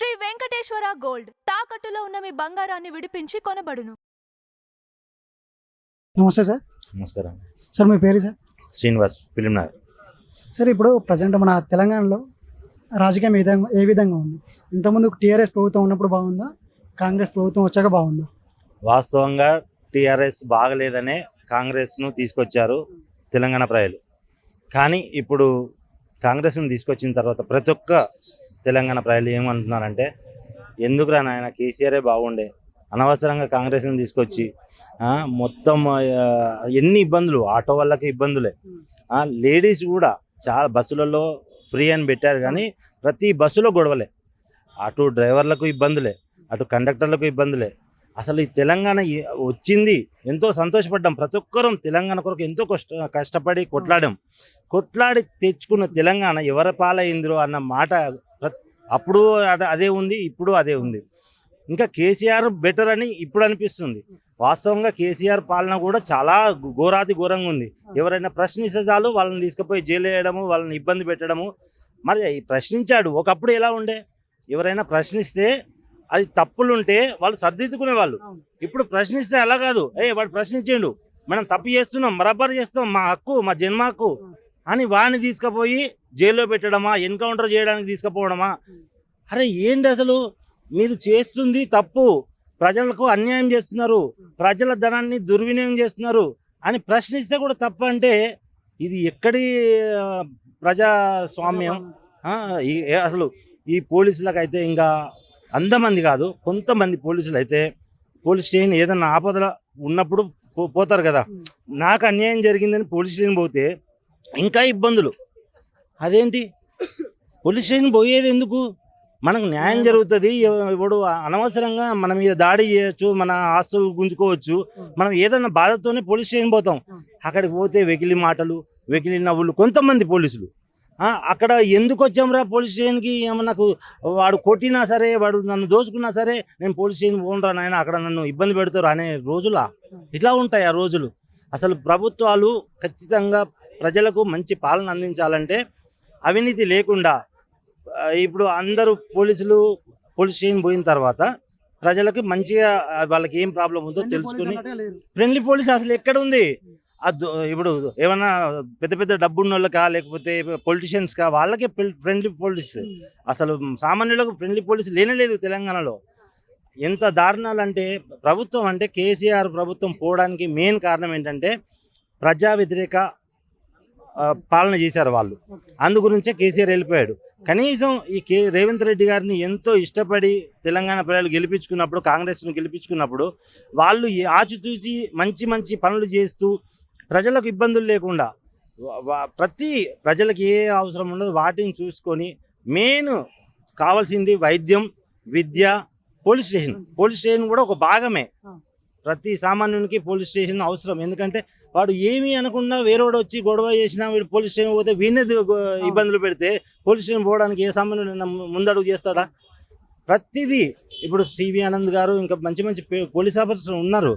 Shri Venkateswara gold. తాకట్టులో ఉన్న మీ బంగారాన్ని విడిపించి కొనబడును. నమస్తే సార్. నమస్కారం. సార్ మీ పేరు సార్? శ్రీనివాస్ ఫిలిం నగర్. సార్ ఇప్పుడు ప్రజెంట్ మన తెలంగాణలో రాజకీయం ఏ విధంగా ఏ విధంగా ఉంది? ఇంతకుముందు టీఆర్ఎస్ ప్రభుత్వం ఉన్నప్పుడు బాగుందా? కాంగ్రెస్ ప్రభుత్వం వచ్చాక బాగుందా? వాస్తవంగా టీఆర్ఎస్ బాగలేదనే కాంగ్రెస్ను తీసుకొచ్చారు తెలంగాణ ప్రజలు. కానీ ఇప్పుడు కాంగ్రెస్ను తీసుకొచ్చిన తర్వాత ప్రతి ఒక్క తెలంగాణ ప్రజలు ఏమంటున్నారంటే ఎందుకురా నాయన కేసీఆరే బాగుండే అనవసరంగా కాంగ్రెస్ని తీసుకొచ్చి మొత్తం ఎన్ని ఇబ్బందులు ఆటో వాళ్ళకి ఇబ్బందులే. లేడీస్ కూడా చాలా బస్సులలో ఫ్రీ అని పెట్టారు కానీ ప్రతి బస్సులో గొడవలే. అటు డ్రైవర్లకు ఇబ్బందులే అటు కండక్టర్లకు ఇబ్బందులే. అసలు ఈ తెలంగాణ వచ్చింది ఎంతో సంతోషపడ్డాం. ప్రతి ఒక్కరం తెలంగాణ కొరకు ఎంతో కష్ట కష్టపడి కొట్లాడాం. కొట్లాడి తెచ్చుకున్న తెలంగాణ ఎవరి పాలైందిరో అన్న మాట అప్పుడు అద- అదే ఉంది ఇప్పుడు అదే ఉంది. ఇంకా కేసీఆర్ బెటర్ అని ఇప్పుడు అనిపిస్తుంది. వాస్తవంగా కేసీఆర్ పాలన కూడా చాలా ఘోరాతి ఘోరంగా ఉంది. ఎవరైనా ప్రశ్నిస్తే చాలు వాళ్ళని తీసుకుపోయి జైలు వేయడము వాళ్ళని ఇబ్బంది పెట్టడము. మరి ప్రశ్నించాడు ఒకప్పుడు ఎలా ఉండే? ఎవరైనా ప్రశ్నిస్తే అది తప్పులుంటే వాళ్ళు సర్దిద్దుకునే వాళ్ళు ఇప్పుడు ప్రశ్నిస్తే అలా కాదు. ఏ వాడు ప్రశ్నించిండు. మనం తప్పు చేస్తున్నాం బరాబర్ చేస్తాం మా హక్కు మా జన్మ హక్కు అని వాడిని తీసుకుపోయి జైల్లో పెట్టడమా ఎన్కౌంటర్ చేయడానికి తీసుకుపోవడమా? అరే ఏంటి అసలు? మీరు చేస్తుంది తప్పు. ప్రజలకు అన్యాయం చేస్తున్నారు. ప్రజల ధనాన్ని దుర్వినియోగం చేస్తున్నారు అని ప్రశ్నిస్తే కూడా తప్పు అంటే ఇది ఎక్కడి ప్రజాస్వామ్యం? అసలు ఈ పోలీసులకు అయితే ఇంకా అంతమంది కాదు కొంతమంది పోలీసులు అయితే పోలీస్ స్టేషన్ ఏదన్నా ఆపదల ఉన్నప్పుడు పో- పోతారు కదా. నాకు అన్యాయం జరిగిందని పోలీస్ స్టేషన్ పోతే ఇంకా ఇబ్బందులు. అదేంటి? పోలీస్ స్టేషన్ పోయేది ఎందుకు? మనకు న్యాయం జరుగుతుంది. ఇప్పుడు అనవసరంగా మన మీద దాడి చేయొచ్చు మన ఆస్తులు గుంజుకోవచ్చు. మనం ఏదన్నా బాధతోనే పోలీస్ స్టేషన్ పోతాం. అక్కడికి పోతే వెకిలి మాటలు వెకిలి నవ్వులు కొంతమంది పోలీసులు. అక్కడ ఎందుకు వచ్చాంరా పోలీస్ స్టేషన్కి? నాకు వాడు కొట్టినా సరే వాడు నన్ను దోచుకున్నా సరే నేను పోలీస్ స్టేషన్ పోనరా నాయన అక్కడ నన్ను ఇబ్బంది పెడతారు అనే రోజులా? ఇట్లా ఉంటాయి ఆ రోజులు. అసలు ప్రభుత్వాలు ఖచ్చితంగా ప్రజలకు మంచి పాలన అందించాలంటే అవినీతి లేకుండా ఇప్పుడు అందరూ పోలీసులు పోలీస్ స్టేషన్ పోయిన తర్వాత ప్రజలకు మంచిగా వాళ్ళకి ఏం ప్రాబ్లం ఉందో తెలుసుకుని ఫ్రెండ్లీ పోలీస్ అసలు ఎక్కడ ఉంది? ఇప్పుడు ఏమన్నా పెద్ద పెద్ద డబ్బు ఉన్న వాళ్ళకా లేకపోతే పొలిటీషియన్స్ కా వాళ్ళకే ఫ్రెండ్లీ పోలీస్. అసలు సామాన్యులకు ఫ్రెండ్లీ పోలీస్ లేనే లేదు తెలంగాణలో. ఎంత దారుణాలు అంటే ప్రభుత్వం అంటే కేసీఆర్ ప్రభుత్వం పోవడానికి మెయిన్ కారణం ఏంటంటే ప్రజా వ్యతిరేక పాలన చేశారు వాళ్ళు. అందు గురించే కేసీఆర్ వెళ్ళిపోయాడు. కనీసం ఈ కే రేవంత్ రెడ్డి గారిని ఎంతో ఇష్టపడి తెలంగాణ ప్రజలు గెలిపించుకున్నప్పుడు కాంగ్రెస్ను గెలిపించుకున్నప్పుడు వాళ్ళు ఆచితూచి మంచి మంచి పనులు చేస్తూ ప్రజలకు ఇబ్బందులు లేకుండా ప్రతి ప్రజలకు ఏ అవసరం ఉండదు వాటిని చూసుకొని మెయిన్ కావాల్సింది వైద్యం విద్య పోలీస్ స్టేషన్. పోలీస్ స్టేషన్ కూడా ఒక భాగమే. ప్రతి సామాన్యునికి పోలీస్ స్టేషన్ అవసరం. ఎందుకంటే వాడు ఏమీ అనకుండా వేరేవాడు వచ్చి గొడవ చేసినా వీడు పోలీస్ స్టేషన్ పోతే వీనే ఇబ్బందులు పెడితే పోలీస్ స్టేషన్ పోవడానికి ఏ సామాన్యుడు ముందడుగు చేస్తాడా? ప్రతిదీ ఇప్పుడు సివి ఆనంద్ గారు ఇంకా మంచి మంచి పోలీస్ ఆఫీసర్స్ ఉన్నారు.